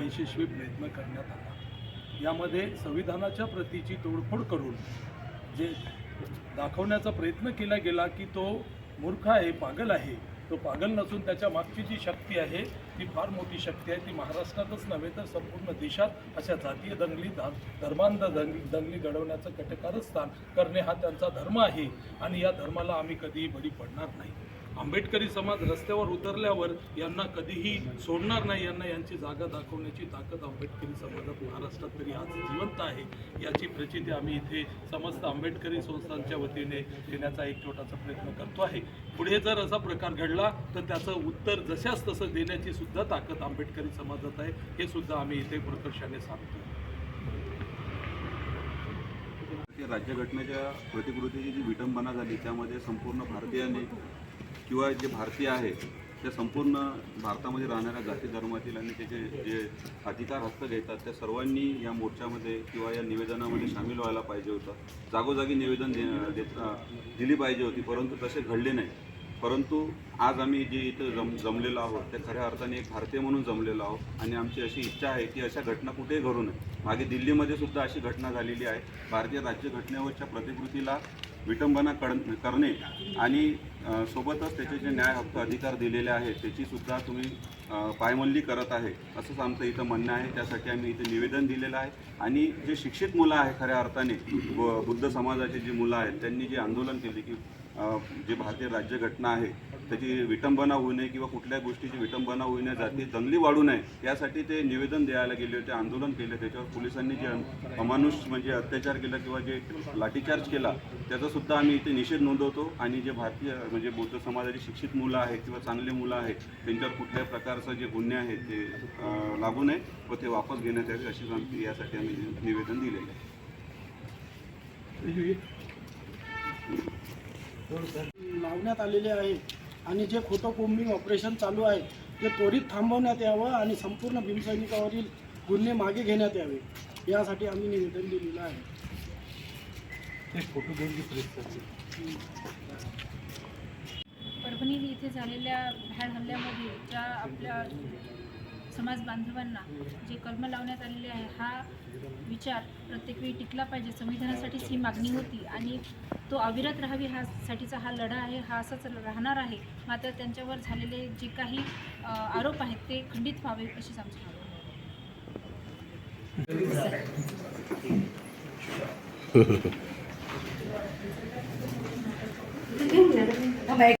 अयशस्वी प्रयत्न करण्यात आला. यामध्ये संविधानाच्या प्रतीची तोडफोड करून जे दाखवण्याचा प्रयत्न केला गेला की तो मूर्ख आहे पागल आहे तो पागल नसून त्याच्या मागची जी शक्ती आहे ती फार मोठी शक्ती आहे ती महाराष्ट्रातच नव्हे तर संपूर्ण देशात अशा जातीय दंगली धा- धर्मांध दंगली दंगली घडवण्याचं कटकारस्थान करणे हा त्यांचा धर्म आहे आणि या धर्माला आम्ही कधीही बळी पडणार नाही. आंबेडकरी समाज रस्त्यावर उतरल्यावर यांना कधीही सोडणार नाही यांना यांची जागा दाखवण्याची ताकद आंबेडकरी समाजात महाराष्ट्रात तरी आज जिवंत आहे. याची प्रचिती आम्ही इथे समस्त आंबेडकरी संस्थांच्या वतीने देण्याचा एक छोटासा प्रयत्न करतो आहे. पुढे जर असा प्रकार घडला तर त्याचं उत्तर जशाच तसं देण्याची सुद्धा ताकद आंबेडकरी समाजात आहे. हे सुद्धा आम्ही इथे प्रकर्षाने सांगतो. राज्यघटनेच्या प्रतिकृतीची जी विटंबना झाली त्यामध्ये संपूर्ण भारतीयांनी किंवा जे भारतीय आहे त्या संपूर्ण भारतामध्ये राहणाऱ्या जाती धर्मातील आणि त्याचे जे अधिकार हक्क घेतात त्या सर्वांनी या मोर्चामध्ये किंवा या निवेदनामध्ये सामील व्हायला पाहिजे होतं. जागोजागी निवेदन दे देता दिली पाहिजे होती परंतु तसे घडले नाही. परंतु आज आम्ही जे इथं जम जमलेलो आहोत त्या खऱ्या अर्थाने एक भारतीय म्हणून जमलेलो आहोत आणि आमची अशी इच्छा आहे की अशा घटना कुठेही घडू नये. मागे दिल्लीमध्ये सुद्धा अशी घटना झालेली आहे. भारतीय राज्यघटनेवरच्या प्रतिकृतीला विटंबना कड करणे आणि सोबतच त्याचे जे न्याय हक्क अधिकार दिलेले आहेत त्याची सुद्धा तुम्ही पायमल्ली करत आहे असंच आमचं इथं म्हणणं आहे. त्यासाठी आम्ही इथे निवेदन दिलेलं आहे. आणि जे शिक्षित मुलं आहे खऱ्या अर्थाने बुद्ध समाजाची जी मुलं आहेत त्यांनी जे आंदोलन केले की जे भारतीय राज्यघटना आहे त्याची विटंबना होऊ नये किंवा कुठल्याही गोष्टीची विटंबना होऊ नये जाती दंगली वाढू नये यासाठी ते निवेदन द्यायला गेले होते आंदोलन केले त्याच्यावर पोलिसांनी जे अमानुष म्हणजे अत्याचार केला किंवा जे लाठीचार्ज केला त्याचा सुद्धा आम्ही इथे निषेध नोंदवतो आणि जे भारतीय म्हणजे बौद्ध समाजाची शिक्षित मुलं आहेत किंवा चांगली मुलं आहेत त्यांच्यावर कुठल्याही प्रकारचं जे गुन्हे आहेत ते लागू नये व ते वापस घेण्यात यावे अशी आमची यासाठी आम्ही निवेदन दिलेलं आहे. लावण्यात आलेले आहे आणि जे खोटं कोम्बिंग ऑपरेशन चालू आहे ते त्वरित थांबवण्यात यावं आणि संपूर्ण भीमसैनिकावरील गुन्हे मागे घेण्यात यावे. यासाठी आम्ही निवेदन दिलेलं आहे. परभणी इथे झालेल्या भ्याड हल्ल्यामध्ये ज्या आपल्या समाज बांधवांना जे कलम लावण्यात आलेले आहे हा विचार प्रत्येक वेळी टिकला पाहिजे. संविधानासाठीच ही मागणी होती आणि तो अविरत राहावी हा साठीचा हा लढा आहे हा असाच राहणार आहे. मात्र त्यांच्यावर झालेले जे काही आरोप आहेत ते खंडित व्हावे अशीच आमची मागणी